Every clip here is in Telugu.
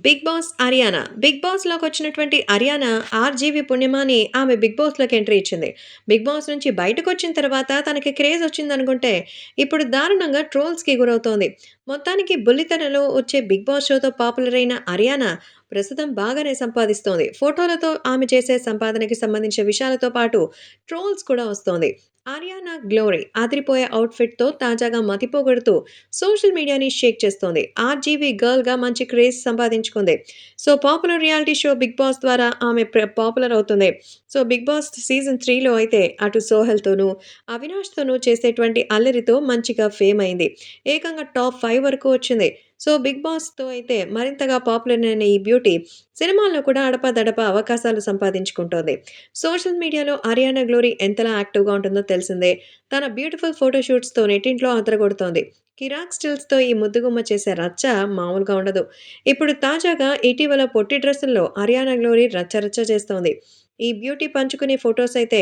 Bigg Boss Ariyana. బిగ్ బాస్లోకి వచ్చినటువంటి అరియానా ఆర్జీవి పుణ్యమాని ఆమె బిగ్ బాస్లోకి ఎంట్రీ ఇచ్చింది. బిగ్ బాస్ నుంచి బయటకు వచ్చిన తర్వాత తనకి క్రేజ్ వచ్చింది అనుకుంటే ఇప్పుడు దారుణంగా ట్రోల్స్కి గురవుతోంది. మొత్తానికి బుల్లితెరలో వచ్చే బిగ్ బాస్ షోతో పాపులర్ అయిన అరియానా ప్రస్తుతం బాగానే సంపాదిస్తోంది. ఫోటోలతో ఆమె చేసే సంపాదనకి సంబంధించిన విషయాలతో పాటు ట్రోల్స్ కూడా వస్తోంది. ఆర్యానా గ్లోరీ అదిరిపోయే అవుట్ఫిట్తో తాజాగా మతిపోగొడుతూ సోషల్ మీడియాని షేక్ చేస్తోంది. ఆర్జీవీ గర్ల్గా మంచి క్రేజ్ సంపాదించుకుంది. So popular reality show Bigg Boss ద్వారా ఆమె పాపులర్ అవుతుంది. సో బిగ్ బాస్ సీజన్ త్రీలో అయితే అటు సోహెల్తోనూ అవినాష్తోనూ చేసేటువంటి అల్లరితో మంచిగా ఫేమ్ అయింది. ఏకంగా టాప్ ఫైవ్ వరకు వచ్చింది. సో బిగ్ బాస్తో అయితే మరింతగా పాపులర్ అయిన ఈ బ్యూటీ సినిమాల్లో కూడా అడపదడప అవకాశాలు సంపాదించుకుంటోంది. సోషల్ మీడియాలో ఆర్యానా గ్లోరీ ఎంతలా యాక్టివ్గా ఉంటుందో తెలిసిందే. తన బ్యూటిఫుల్ ఫోటోషూట్స్తో నెట్టింట్లో అదరగొడుతోంది కిరాక్ స్టిల్స్తో ఈ ముద్దుగుమ్మ చేసే రచ్చ మామూలుగా ఉండదు. ఇప్పుడు తాజాగా ఇటీవల పొట్టి డ్రెస్సుల్లో ఆర్యానా గ్లోరీ రచ్చ రచ్చ చేస్తోంది. ఈ బ్యూటీ పంచుకునే ఫొటోస్ అయితే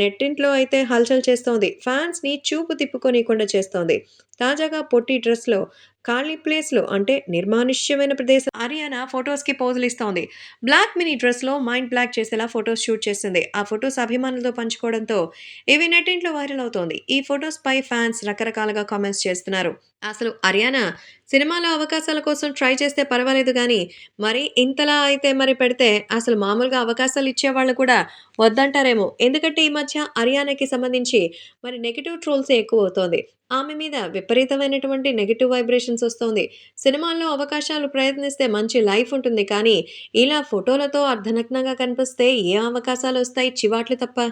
నెట్టింట్లో అయితే హల్చల్ చేస్తోంది. ఫ్యాన్స్ని చూపు తిప్పుకోనీయకుండా చేస్తోంది. తాజాగా పొట్టి డ్రెస్లో ఖాళీ ప్లేస్లో అంటే నిర్మానుష్యమైన ప్రదేశం. అరియానా ఫొటోస్కి పోజులు ఇస్తోంది. బ్లాక్ మినీ డ్రెస్లో మైండ్ బ్లాక్ చేసేలా ఫొటోస్ షూట్ చేసింది. ఆ ఫొటోస్ అభిమానులతో పంచుకోవడంతో ఇవి నెట్టింట్లో వైరల్ అవుతోంది. ఈ ఫొటోస్ పై ఫ్యాన్స్ రకరకాలుగా కామెంట్స్ చేస్తున్నారు. అసలు అరియానా సినిమాలో అవకాశాల కోసం ట్రై చేస్తే పర్వాలేదు కానీ మరి ఇంతలా అయితే మరి పెడితే అసలు మామూలుగా అవకాశాలు ఇచ్చేవాళ్ళు కూడా వద్దంటారేమో. ఎందుకంటే ఈ మధ్య అరియానాకి సంబంధించి మరి నెగిటివ్ ట్రోల్స్ ఎక్కువ అవుతోంది ఆమె మీద విపరీతమైనటువంటి నెగిటివ్ వైబ్రేషన్స్ వస్తుంది. సినిమాల్లో అవకాశాలు ప్రయత్నిస్తే మంచి లైఫ్ ఉంటుంది. కానీ ఇలా ఫోటోలతో అర్ధనగ్నంగా కనిపిస్తే ఏ అవకాశాలు వస్తాయి? చివాట్లు తప్ప.